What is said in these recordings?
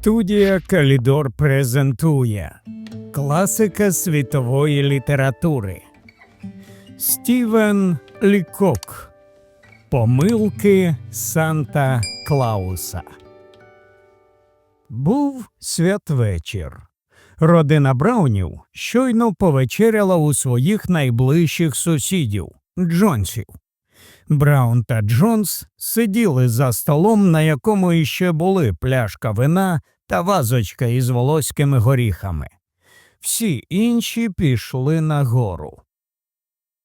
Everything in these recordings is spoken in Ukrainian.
Студія Калідор презентує Класика світової літератури Стівен Лікок Помилки Санта Клауса. Був святвечір. Родина Браунів щойно повечеряла у своїх найближчих сусідів Джонсів. Браун та Джонс сиділи за столом, на якому іще були пляшка вина та вазочка із волоськими горіхами. Всі інші пішли нагору.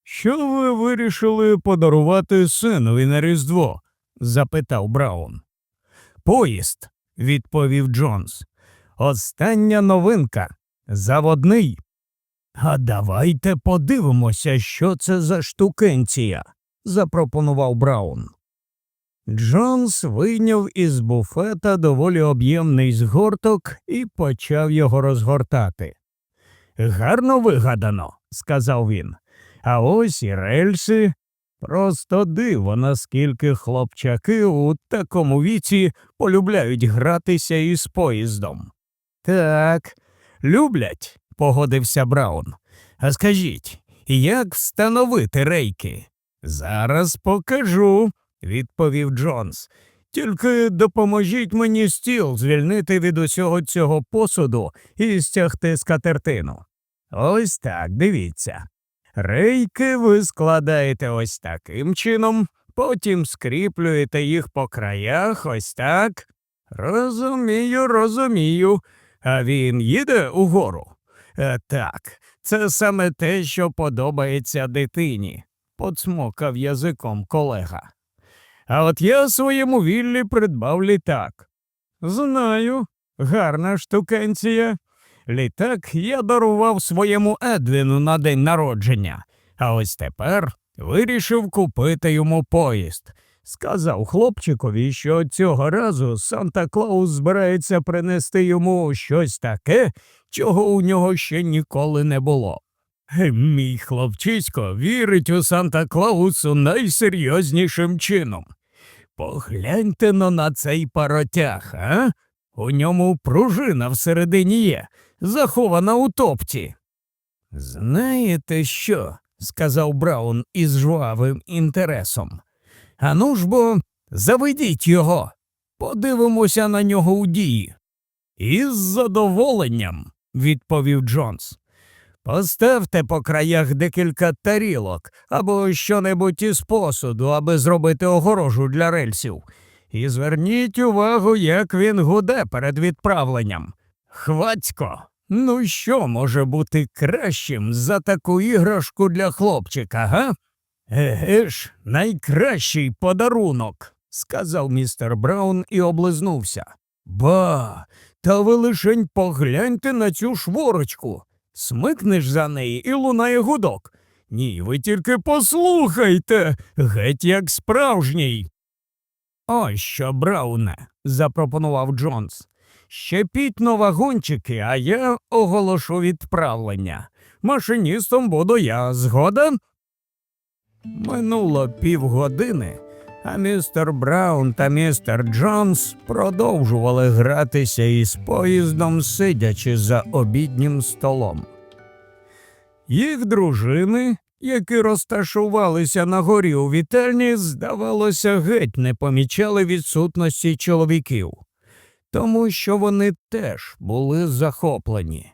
Що ви вирішили подарувати синові на Різдво? запитав Браун. Поїзд, відповів Джонс. Остання новинка. Заводний. А давайте подивимося, що це за штукенція запропонував Браун. Джонс вийняв із буфета доволі об'ємний згорток і почав його розгортати. Гарно вигадано, сказав він. А ось і рельси. Просто диво, наскільки хлопчаки у такому віці полюбляють гратися із поїздом. Так, люблять, погодився Браун. А скажіть, як встановити рейки? Зараз покажу, відповів Джонс. Тільки допоможіть мені стіл звільнити від усього цього посуду і стягти скатертину. Ось так, дивіться. Рейки ви складаєте ось таким чином, потім скріплюєте їх по краях, ось так. Розумію, розумію. А він їде угору. Е, так, це саме те, що подобається дитині поцмокав язиком колега. А от я своєму віллі придбав літак. Знаю, гарна штукенція. Літак я дарував своєму Едвіну на день народження, а ось тепер вирішив купити йому поїзд. Сказав хлопчикові, що цього разу Санта Клаус збирається принести йому щось таке, чого у нього ще ніколи не було. Мій хлопчисько вірить у Санта Клаусу найсерйознішим чином. Погляньте но на цей паротяг, а? У ньому пружина всередині є, захована у топці. Знаєте що? сказав Браун із жвавим інтересом. Ану ж бо заведіть його, подивимося на нього у дії. Із задоволенням, відповів Джонс. Поставте по краях декілька тарілок або що-небудь із посуду, аби зробити огорожу для рельсів. І зверніть увагу, як він гуде перед відправленням. Хвацько, ну що може бути кращим за таку іграшку для хлопчика, га? Еге ж, найкращий подарунок, сказав містер Браун і облизнувся. Ба, та ви лишень погляньте на цю шворочку. Смикнеш за неї і лунає гудок. Ні, ви тільки послухайте, геть як справжній. Ось що, Брауне, запропонував Джонс. Щепіть на вагончики, а я оголошу відправлення. Машиністом буду я, згода? Минуло півгодини, а містер Браун та містер Джонс продовжували гратися із поїздом, сидячи за обіднім столом. Їх дружини, які розташувалися на горі у вітальні, здавалося, геть не помічали відсутності чоловіків, тому що вони теж були захоплені.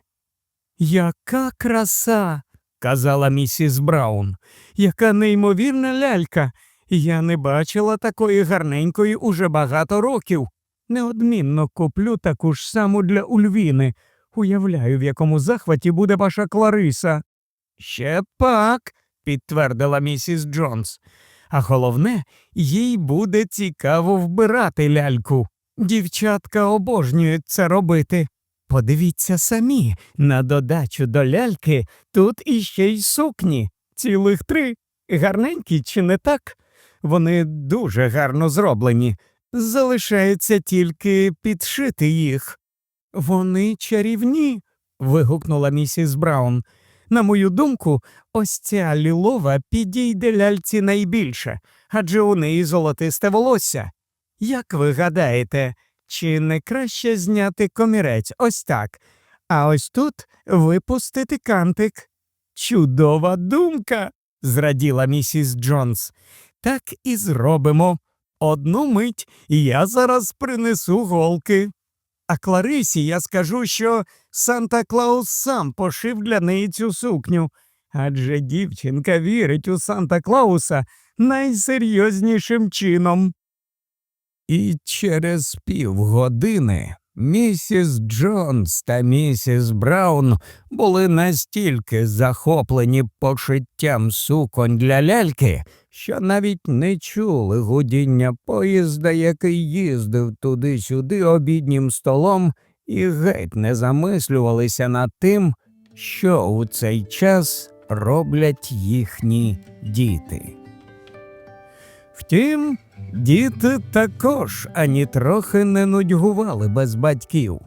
Яка краса, казала місіс Браун, яка неймовірна лялька. Я не бачила такої гарненької уже багато років. Неодмінно куплю таку ж саму для Ульвіни. Уявляю, в якому захваті буде ваша Клариса. Ще пак, підтвердила місіс Джонс. А головне, їй буде цікаво вбирати ляльку. Дівчатка обожнюють це робити. Подивіться самі, на додачу до ляльки тут іще й сукні, цілих три. Гарненькі, чи не так? Вони дуже гарно зроблені. Залишається тільки підшити їх. Вони чарівні. вигукнула місіс Браун. На мою думку, ось ця лілова підійде ляльці найбільше, адже у неї золотисте волосся. Як ви гадаєте, Чи не краще зняти комірець ось так, а ось тут випустити кантик? Чудова думка, зраділа місіс Джонс. Так і зробимо. Одну мить я зараз принесу голки. А Кларисі я скажу, що Санта Клаус сам пошив для неї цю сукню, адже дівчинка вірить у Санта Клауса найсерйознішим чином. І через півгодини місіс Джонс та місіс Браун були настільки захоплені почуттям суконь для ляльки, що навіть не чули гудіння поїзда, який їздив туди-сюди обіднім столом, і геть не замислювалися над тим, що у цей час роблять їхні діти. Втім, діти також ані трохи не нудьгували без батьків.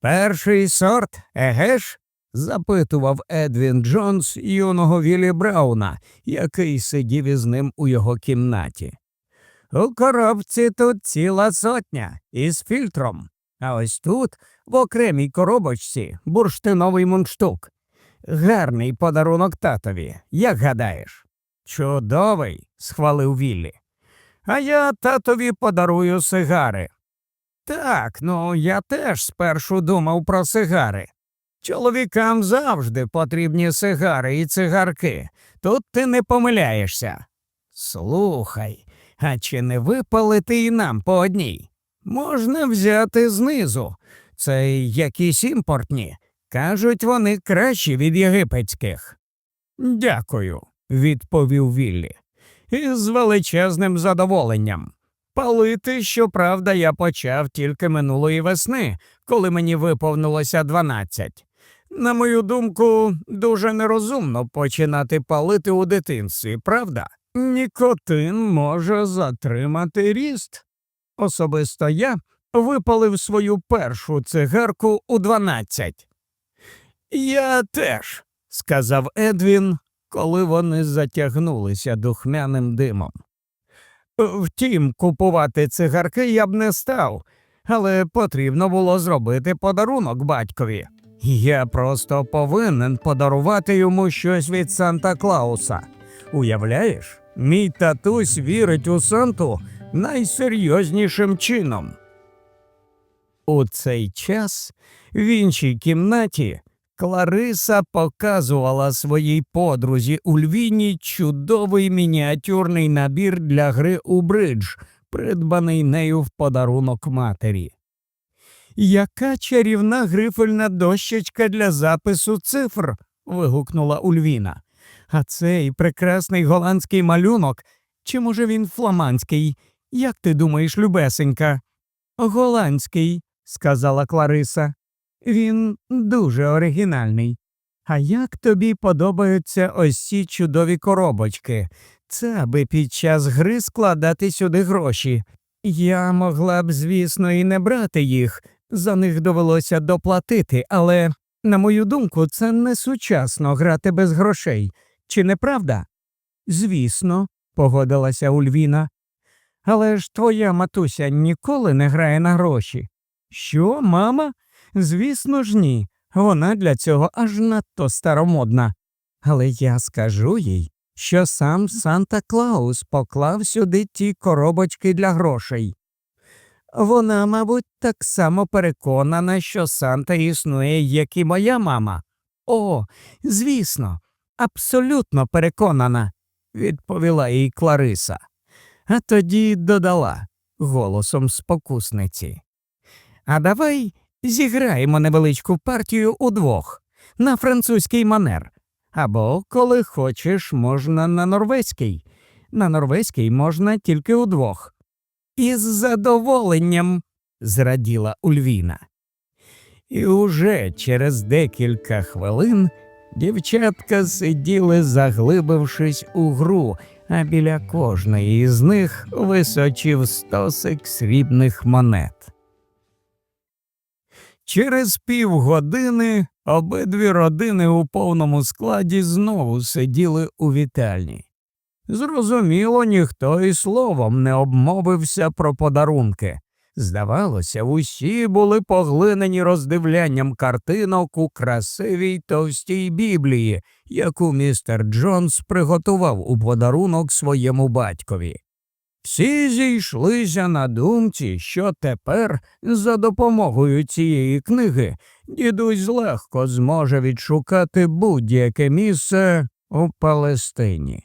Перший сорт, еге ж? запитував Едвін Джонс юного Віллі Брауна, який сидів із ним у його кімнаті. У коробці тут ціла сотня із фільтром, а ось тут, в окремій коробочці, бурштиновий мундштук. Гарний подарунок татові, як гадаєш? Чудовий, схвалив Віллі. А я татові подарую сигари. Так, ну я теж спершу думав про сигари. Чоловікам завжди потрібні сигари і цигарки. Тут ти не помиляєшся. Слухай, а чи не випалити і нам по одній? Можна взяти знизу. Це якісь імпортні. Кажуть, вони кращі від єгипетських. Дякую, відповів Віллі. Із величезним задоволенням. Палити, щоправда, я почав тільки минулої весни, коли мені виповнилося дванадцять. На мою думку, дуже нерозумно починати палити у дитинстві, правда? Нікотин може затримати ріст. Особисто я випалив свою першу цигарку у дванадцять. Я теж, сказав Едвін, коли вони затягнулися духмяним димом. Втім, купувати цигарки я б не став, але потрібно було зробити подарунок батькові. Я просто повинен подарувати йому щось від Санта Клауса. Уявляєш, мій татусь вірить у Санту найсерйознішим чином. У цей час в іншій кімнаті Клариса показувала своїй подрузі Ульвіні чудовий мініатюрний набір для гри у бридж, придбаний нею в подарунок матері. Яка чарівна грифельна дощечка для запису цифр. вигукнула Ульвіна. А цей прекрасний голландський малюнок. Чи може він фламандський? Як ти думаєш, любесенька? Голландський, сказала Клариса. Він дуже оригінальний. А як тобі подобаються ось ці чудові коробочки? Це аби під час гри складати сюди гроші. Я могла б, звісно, і не брати їх, за них довелося доплатити, але, на мою думку, це не сучасно грати без грошей. Чи не правда? Звісно, погодилася Ульвіна. Але ж твоя матуся ніколи не грає на гроші. Що, мама? Звісно ж, ні. Вона для цього аж надто старомодна. Але я скажу їй, що сам Санта Клаус поклав сюди ті коробочки для грошей. Вона, мабуть, так само переконана, що Санта існує, як і моя мама. О, звісно, абсолютно переконана, відповіла їй Клариса, а тоді додала голосом спокусниці. А давай зіграємо невеличку партію удвох на французький манер. Або, коли хочеш, можна на норвезький. На норвезький можна тільки удвох. Із задоволенням, зраділа Ульвіна. І уже через декілька хвилин дівчатка сиділи, заглибившись у гру, а біля кожної із них височив стосик срібних монет. Через півгодини обидві родини у повному складі знову сиділи у вітальні. Зрозуміло, ніхто і словом не обмовився про подарунки. Здавалося, усі були поглинені роздивлянням картинок у красивій товстій біблії, яку містер Джонс приготував у подарунок своєму батькові. Всі зійшлися на думці, що тепер, за допомогою цієї книги, дідусь легко зможе відшукати будь-яке місце у Палестині.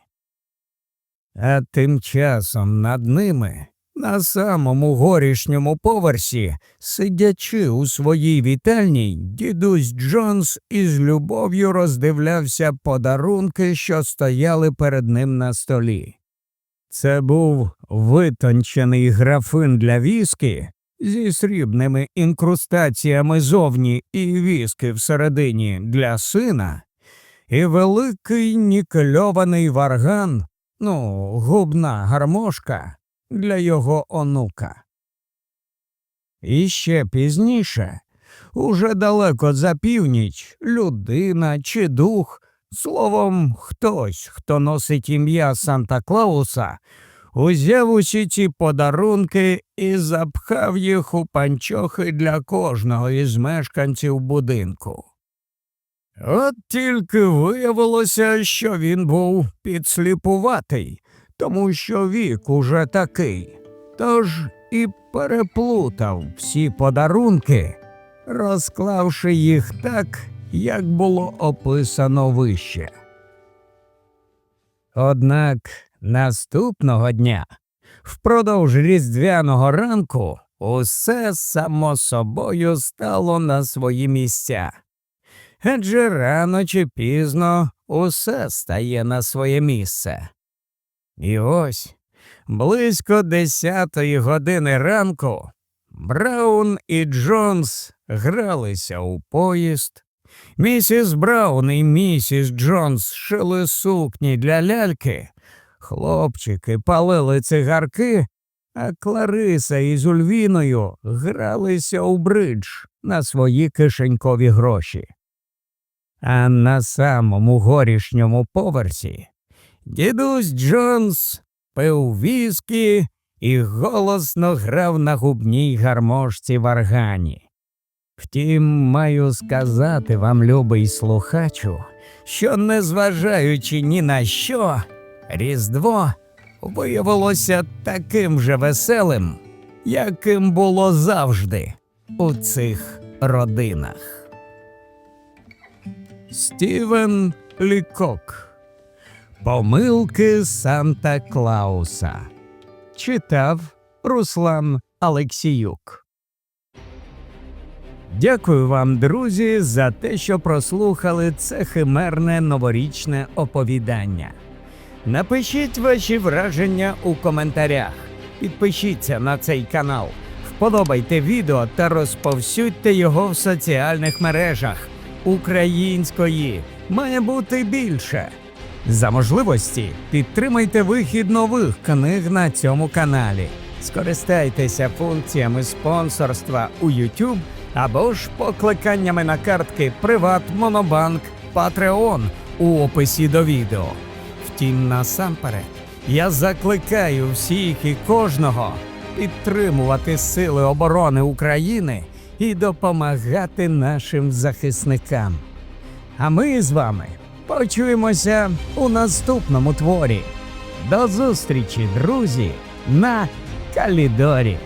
А тим часом над ними, на самому горішньому поверсі, сидячи у своїй вітальні, дідусь Джонс із любов'ю роздивлявся подарунки, що стояли перед ним на столі. Це був витончений графин для віскі зі срібними інкрустаціями зовні і віски всередині для сина, і великий нікельований варган, ну, губна гармошка для його онука. І ще пізніше, уже далеко за північ, людина чи дух, словом, хтось, хто носить ім'я Санта Клауса, узяв усі ці подарунки і запхав їх у панчохи для кожного із мешканців будинку. От тільки виявилося, що він був підсліпуватий, тому що вік уже такий, тож і переплутав всі подарунки, розклавши їх так, як було описано вище. Однак наступного дня, впродовж різдвяного ранку, усе само собою стало на свої місця. Адже рано чи пізно усе стає на своє місце. І ось близько десятої години ранку Браун і Джонс гралися у поїзд. Місіс Браун і місіс Джонс шили сукні для ляльки, хлопчики палили цигарки, а Клариса із Ульвіною гралися у бридж на свої кишенькові гроші. А на самому горішньому поверсі дідусь Джонс пив віскі і голосно грав на губній гармошці варгані. Втім, маю сказати вам, любий слухачу, що, незважаючи ні на що, Різдво виявилося таким же веселим, яким було завжди у цих родинах. Стівен Лікок Помилки Санта Клауса читав Руслан Алексіюк. Дякую вам, друзі, за те, що прослухали це химерне новорічне оповідання. Напишіть ваші враження у коментарях. Підпишіться на цей канал, вподобайте відео та розповсюдьте його в соціальних мережах. Української має бути більше. За можливості підтримайте вихід нових книг на цьому каналі. Скористайтеся функціями спонсорства у YouTube або ж покликаннями на картки Приват, Монобанк, Patreon у описі до відео. Втім, насамперед, я закликаю всіх і кожного підтримувати Сили оборони України і допомагати нашим захисникам. А ми з вами почуємося у наступному творі. До зустрічі, друзі, на Калідорі.